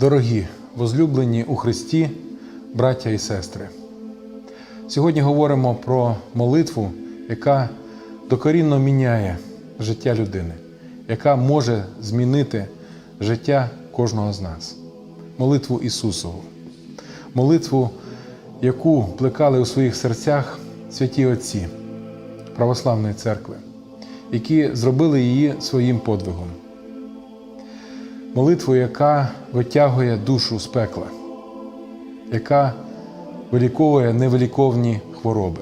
Дорогі, возлюблені у Христі, браття і сестри. Сьогодні говоримо про молитву, яка докорінно міняє життя людини, яка може змінити життя кожного з нас. Молитву Ісусову, молитву, яку плекали у своїх серцях святі Отці Православної церкви, які зробили її своїм подвигом. Молитву, яка витягує душу з пекла, яка виліковує невиліковні хвороби,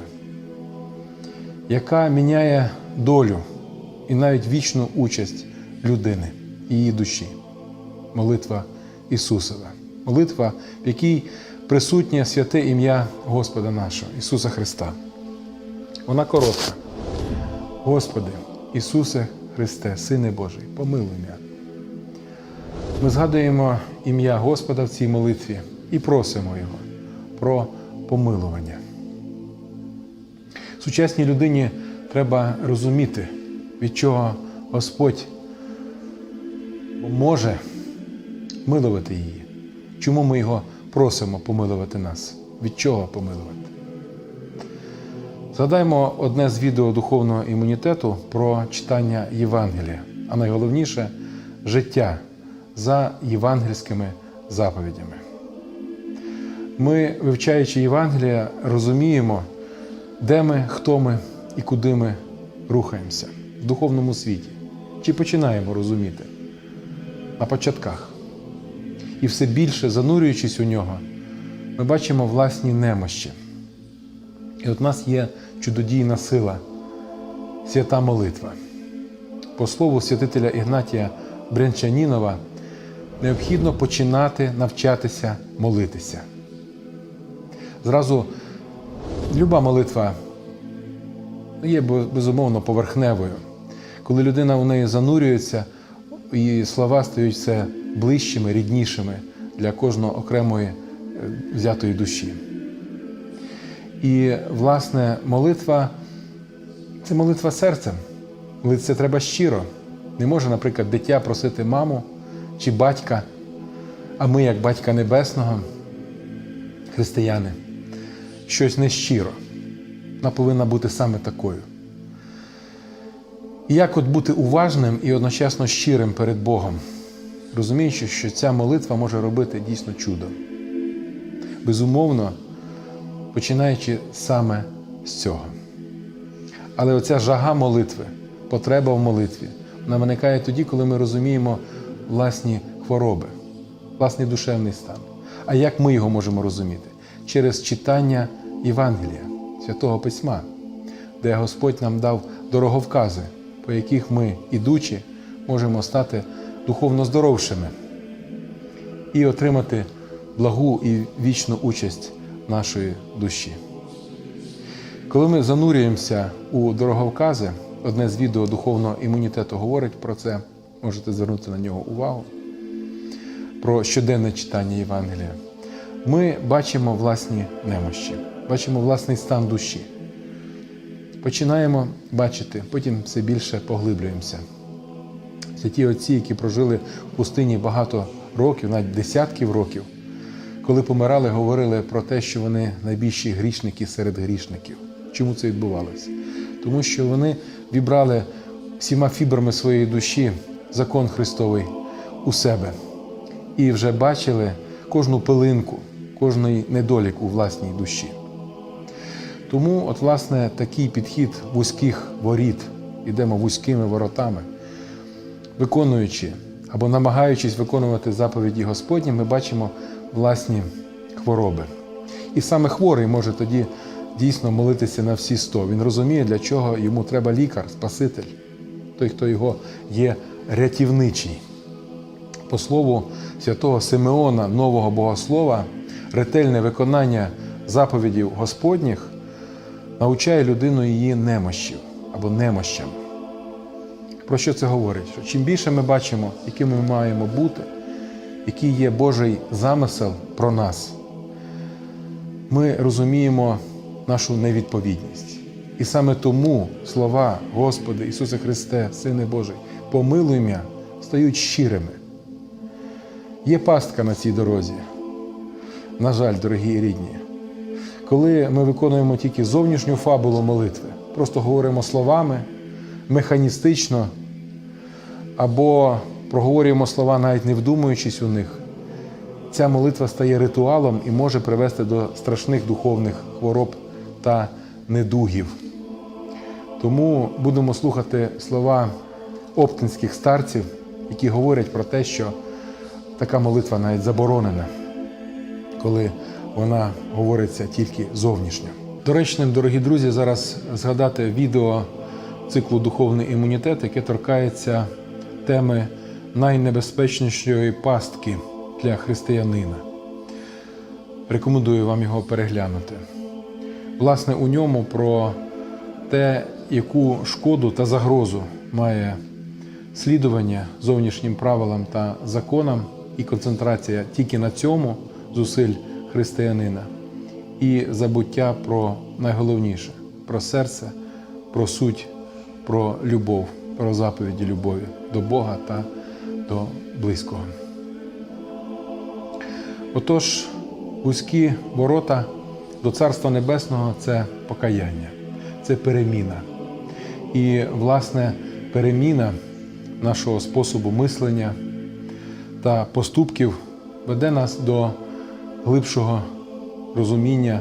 яка міняє долю і навіть вічну участь людини, її душі. Молитва Ісусова. Молитва, в якій присутнє святе ім'я Господа нашого, Ісуса Христа. Вона коротка. Господи, Ісусе Христе, Сине Божий, помилуй мене. Ми згадуємо ім'я Господа в цій молитві і просимо Його про помилування. Сучасній людині треба розуміти, від чого Господь може милувати її. Чому ми його просимо помилувати нас? Від чого помилувати? Згадаймо одне з відео духовного імунітету про читання Євангелія, а найголовніше життя за євангельськими заповідями. Ми, вивчаючи Євангелія, розуміємо, де ми, хто ми і куди ми рухаємося в духовному світі. Чи починаємо розуміти на початках. І все більше занурюючись у нього, ми бачимо власні немощі. І от у нас є чудодійна сила, свята молитва. По слову святителя Ігнатія Брянчанінова, необхідно починати навчатися молитися. Зразу люба молитва є безумовно поверхневою. Коли людина у неї занурюється, її слова стають все ближчими, ріднішими для кожного окремої е, взятої душі. І, власне, молитва це молитва серцем. Молитися треба щиро. Не може, наприклад, дитя просити маму чи батька, а ми, як батька Небесного, християни, щось нещиро. Вона повинна бути саме такою. І як от бути уважним і одночасно щирим перед Богом, розуміючи, що ця молитва може робити дійсно чудо. Безумовно, починаючи саме з цього. Але оця жага молитви, потреба в молитві, вона виникає тоді, коли ми розуміємо власні хвороби, власний душевний стан. А як ми його можемо розуміти? Через читання Євангелія, Святого Письма, де Господь нам дав дороговкази, по яких ми, ідучи, можемо стати духовно здоровшими і отримати благу і вічну участь нашої душі. Коли ми занурюємося у дороговкази, одне з відео духовного імунітету говорить про це, можете звернути на нього увагу, про щоденне читання Євангелія, ми бачимо власні немощі, бачимо власний стан душі. Починаємо бачити, потім все більше поглиблюємося. Святі отці, які прожили в пустині багато років, навіть десятків років, коли помирали, говорили про те, що вони найбільші грішники серед грішників. Чому це відбувалося? Тому що вони вібрали всіма фібрами своєї душі закон Христовий у себе і вже бачили кожну пилинку, кожний недолік у власній душі. Тому, от, власне, такий підхід вузьких воріт, ідемо вузькими воротами, виконуючи або намагаючись виконувати заповіді Господні, ми бачимо власні хвороби. І саме хворий може тоді дійсно молитися на всі сто. Він розуміє, для чого йому треба лікар, спаситель, той, хто його є рятівничий. По слову святого Симеона, нового богослова, ретельне виконання заповідів Господніх навчає людину її немощів або немощам. Про що це говорить? Що чим більше ми бачимо, якими ми маємо бути, який є Божий замисел про нас, ми розуміємо нашу невідповідність. І саме тому слова Господи Ісусе Христе, Сине Божий, помилуй м'я, стають щирими. Є пастка на цій дорозі. На жаль, дорогі і рідні. Коли ми виконуємо тільки зовнішню фабулу молитви, просто говоримо словами, механістично, або проговорюємо слова, навіть не вдумуючись у них, ця молитва стає ритуалом і може привести до страшних духовних хвороб та недугів. Тому будемо слухати слова оптинських старців, які говорять про те, що така молитва навіть заборонена, коли вона говориться тільки зовнішньо. Доречним, дорогі друзі, зараз згадати відео циклу Духовний імунітет, яке торкається теми найнебезпечнішої пастки для християнина. Рекомендую вам його переглянути. Власне, у ньому про те, яку шкоду та загрозу має слідування зовнішнім правилам та законам і концентрація тільки на цьому зусиль християнина, і забуття про найголовніше про серце, про суть, про любов, про заповіді любові до Бога та до близького. Отож, вузькі ворота до Царства Небесного це покаяння, це переміна. І, власне, переміна нашого способу мислення та поступків веде нас до глибшого розуміння,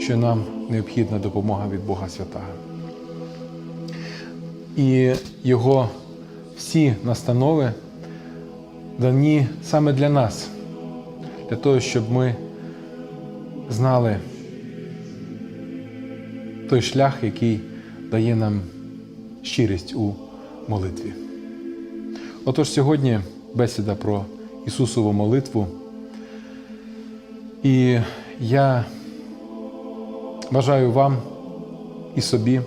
що нам необхідна допомога від Бога Святого. І його всі настанови дані саме для нас, для того, щоб ми знали той шлях, який дає нам щирість у молитві. Отож, сьогодні бесіда про Ісусову молитву. І я бажаю вам і собі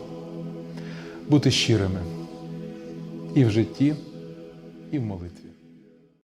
бути щирими і в житті, і в молитві.